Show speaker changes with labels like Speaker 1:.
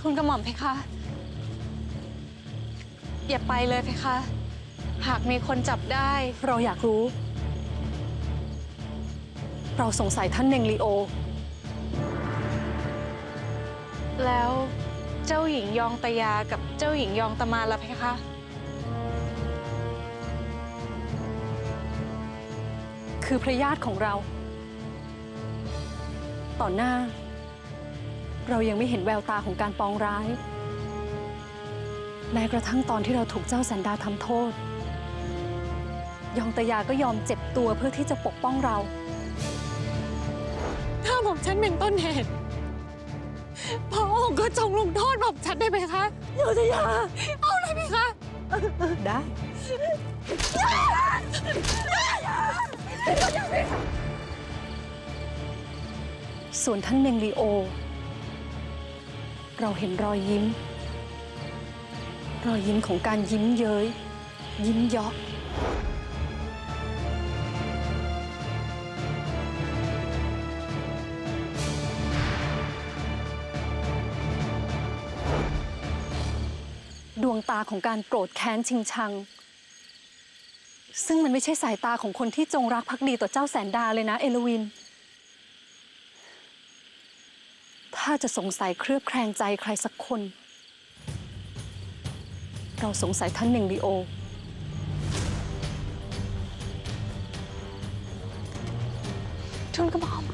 Speaker 1: ทูลกระหม่อมเพคะอย่าไปเลยเพคะ หากมีคนจับได้
Speaker 2: เราอยากรู้ เราสงสัยท่านเนงลีโอ
Speaker 1: แล้วเจ้าหญิงยองตยากับเจ้าหญิงยองตะมาล่ะเพคะ
Speaker 2: คือพระญาติของเรา ต่อหน้า เรายังไม่เห็นแววตาของการปองร้าย แม้กระทั่งตอนที่เราถูกเจ้าแสนดาทำโทษ ยองตยาก็ยอมเจ็บตัวเพื่อที่จะปกป้องเรา
Speaker 3: ถ้าหม่อมฉันเป็นต้นเหตุพระองค์ก็จงลงโทษหม่อมฉันได้ไหมคะโยธยา เอาเลยไหมคะ
Speaker 2: ได้ส่วนท่านเมงลีโอ เราเห็นรอยยิ้ม รอยยิ้มของการยิ้มเย้ย ยิ้มเยาะดวงตาของการโกรธแค้นชิงชัง ซึ่งมันไม่ใช่สายตาของคนที่จงรักภักดีต่อเจ้าแสนดาเลยนะ เอลวิน ถ้าจะสงสัยเครือบแคลงใจใครสักคน เราสงสัยท่านหนึ่งลีโอ
Speaker 1: ทุนกระหม่อม